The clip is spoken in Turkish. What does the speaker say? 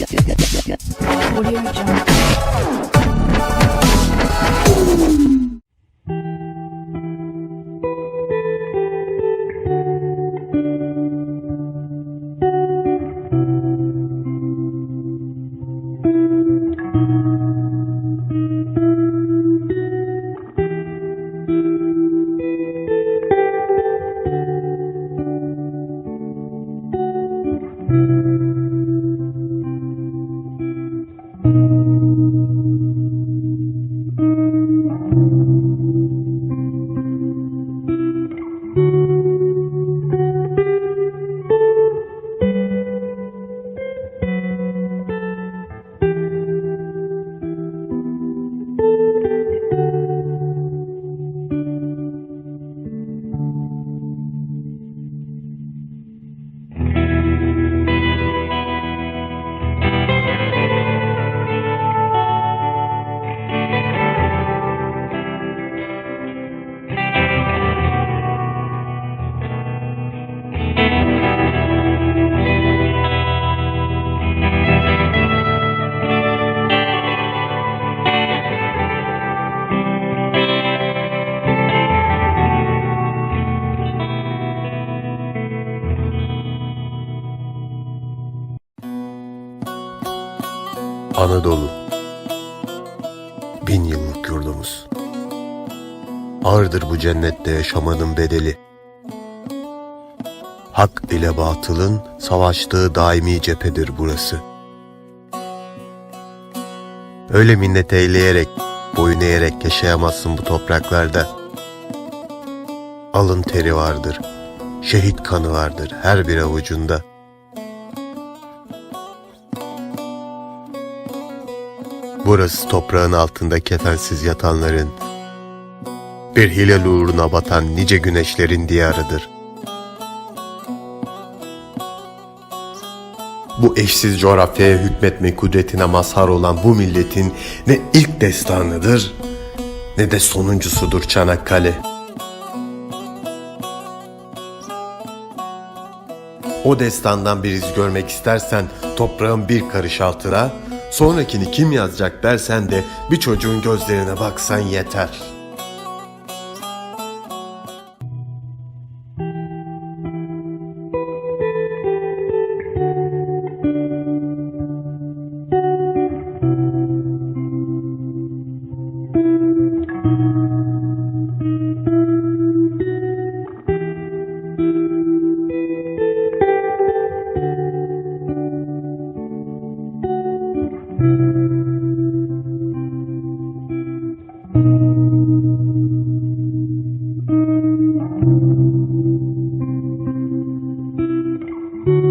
Audio Jungle. Anadolu. Bin yıllık yurdumuz. Ağırdır bu cennette yaşamanın bedeli. Hak ile batılın savaştığı daimi cephedir burası. Öyle minnet eyleyerek, boyun eğerek yaşayamazsın bu topraklarda. Alın teri vardır, şehit kanı vardır her bir avucunda Burası toprağın altında kefensiz yatanların, bir hilal uğruna batan nice güneşlerin diyarıdır. Bu eşsiz coğrafyaya hükmetme kudretine mazhar olan bu milletin ne ilk destanıdır ne de sonuncusudur Çanakkale. O destandan bir iz görmek istersen toprağın bir karış altına, sonrakini kim yazacak dersen de bir çocuğun gözlerine baksan yeter.''